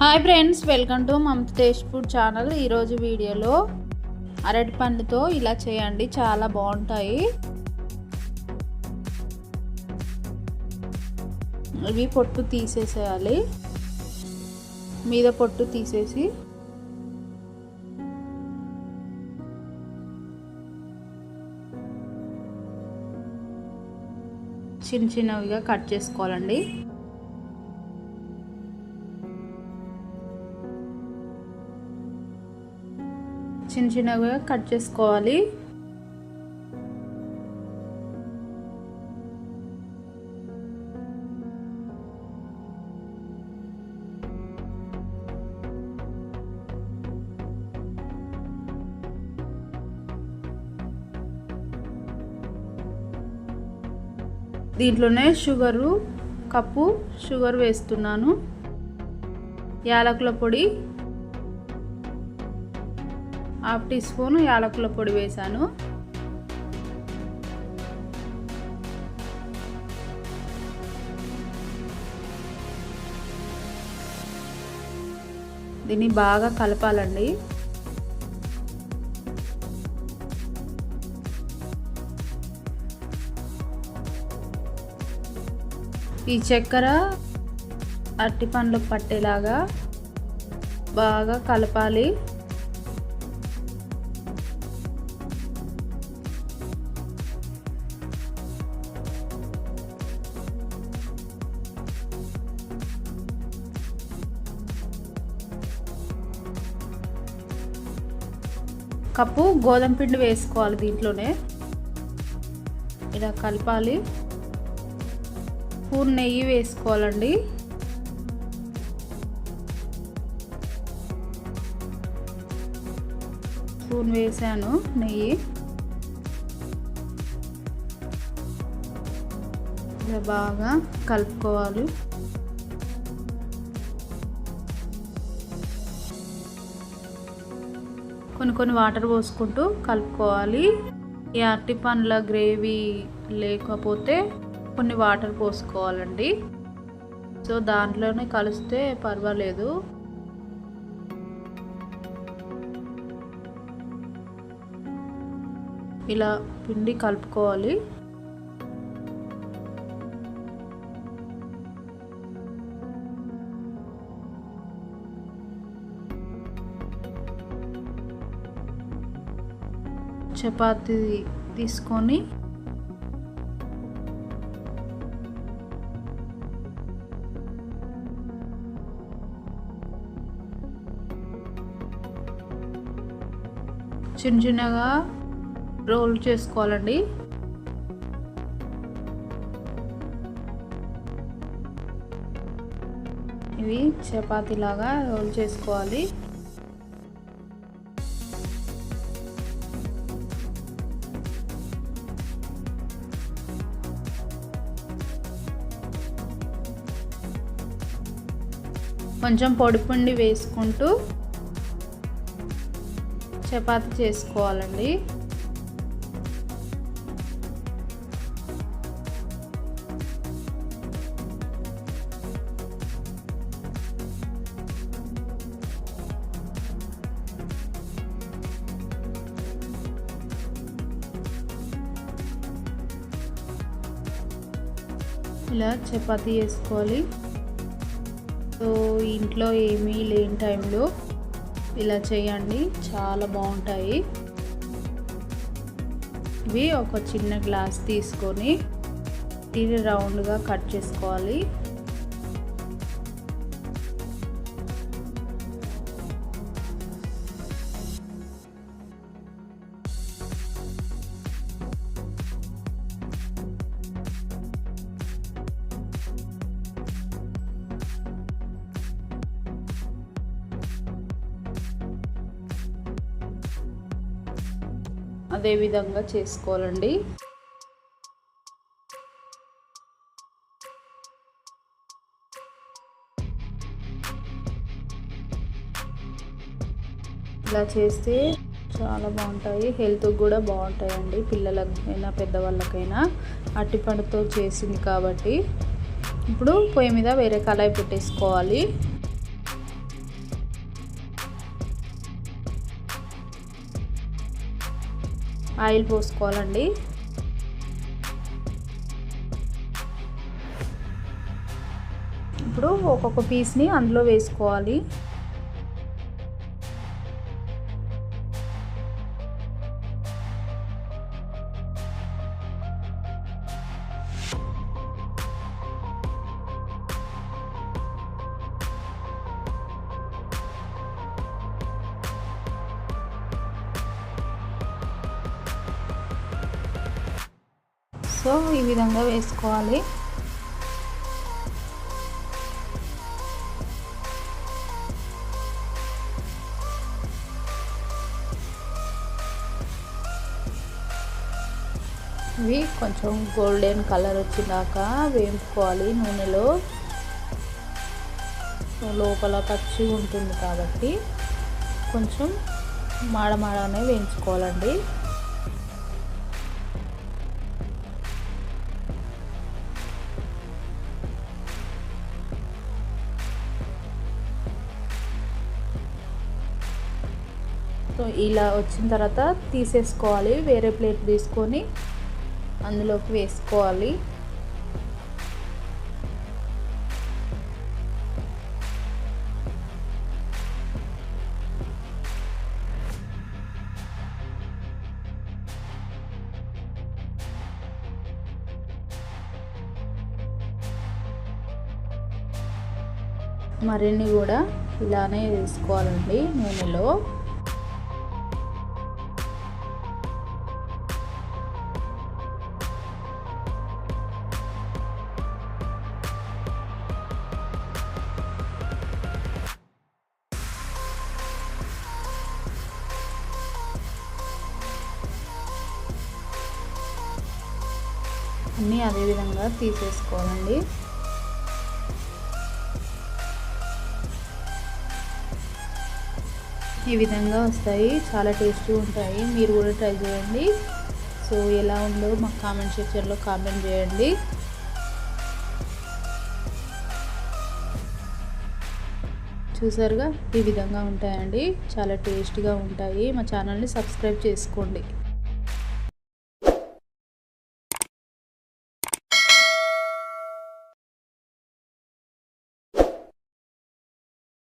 Hi friends welcome to Mamata taste food channel ఈరోజు వీడియోలో అరటి పండుతో ఇలా చేయండి చాలా బాగుంటాయి. ఇవి పొట్టు తీసేసేయాలి. మీద పొట్టు తీసేసి చిన్న చిన్నవిగా కట్ చేసుకోవాలండి. చిన్న చిన్నగా కట్ చేసుకోవాలి. దీంట్లోనే షుగరు కప్పు షుగర్ వేస్తున్నాను. యాలకుల పొడి హాఫ్ టీ స్పూన్ యాలకుల పొడి వేశాను. దీన్ని బాగా కలపాలండి. ఈ చక్కెర అరటి పండ్లకు పట్టేలాగా బాగా కలపాలి. కప్పు గోధుమ పిండి వేసుకోవాలి దీంట్లోనే. ఇలా కలపాలి. స్పూన్ నెయ్యి వేసుకోవాలండి. స్పూన్ వేసాను నెయ్యి. ఇలా బాగా కలుపుకోవాలి. కొన్ని కొన్ని వాటర్ పోసుకుంటూ కలుపుకోవాలి. ఈ అరటి పండ్ల గ్రేవీ లేకపోతే కొన్ని వాటర్ పోసుకోవాలండి. సో దాంట్లోనే కలిస్తే పర్వాలేదు. ఇలా పిండి కలుపుకోవాలి. చపాతి తీసుకొని చిన్న చిన్నగా రోల్ చేసుకోవాలండి. ఇవి చపాతీలాగా రోల్ చేసుకోవాలి. కొంచెం పొడిపిండి వేసుకుంటూ చపాతి చేసుకోవాలండి. ఇలా చపాతీ చేసుకోవాలి. సో ఇంట్లో ఏమీ లేని టైంలో ఇలా చేయండి. చాలా బాగుంటాయి. ఇవి ఒక చిన్న గ్లాస్ తీసుకొని దీన్ని రౌండ్గా కట్ చేసుకోవాలి. అదేవిధంగా చేసుకోవాలండి. ఇలా చేస్తే చాలా బాగుంటాయి. హెల్త్కి కూడా బాగుంటాయండి పిల్లలకైనా పెద్దవాళ్ళకైనా. అట్టిపండుతో చేసింది కాబట్టి. ఇప్పుడు పొయ్యి మీద వేరే కళాయి పెట్టేసుకోవాలి. ఆయిల్ పోసుకోవాలండి. ఇప్పుడు ఒక్కొక్క పీస్ని అందులో వేసుకోవాలి. సో ఈ విధంగా వేసుకోవాలి. ఇవి కొంచెం గోల్డెన్ కలర్ వచ్చినాక వేపుకోవాలి నూనెలో. లోపల పచ్చి ఉంటుంది కాబట్టి కొంచెం మాడమాడనే వేయించుకోవాలండి. సో ఇలా వచ్చిన తర్వాత తీసేసుకోవాలి వేరే ప్లేట్ తీసుకొని అందులోకి వేసుకోవాలి. మరిన్ని కూడా ఇలానే వేసుకోవాలండి నూనెలో. అన్నీ అదే విధంగా తీసేసుకోవాలండి. ఈ విధంగా వస్తాయి. చాలా టేస్టీ ఉంటాయి. మీరు కూడా ట్రై చేయండి. సో ఎలా ఉందో మాకు కామెంట్ సెక్షన్లో కామెంట్ చేయండి. చూసారుగా? ఈ విధంగా ఉంటాయండి. చాలా టేస్టీగా ఉంటాయి. మా ఛానల్ని సబ్స్క్రైబ్ చేసుకోండి.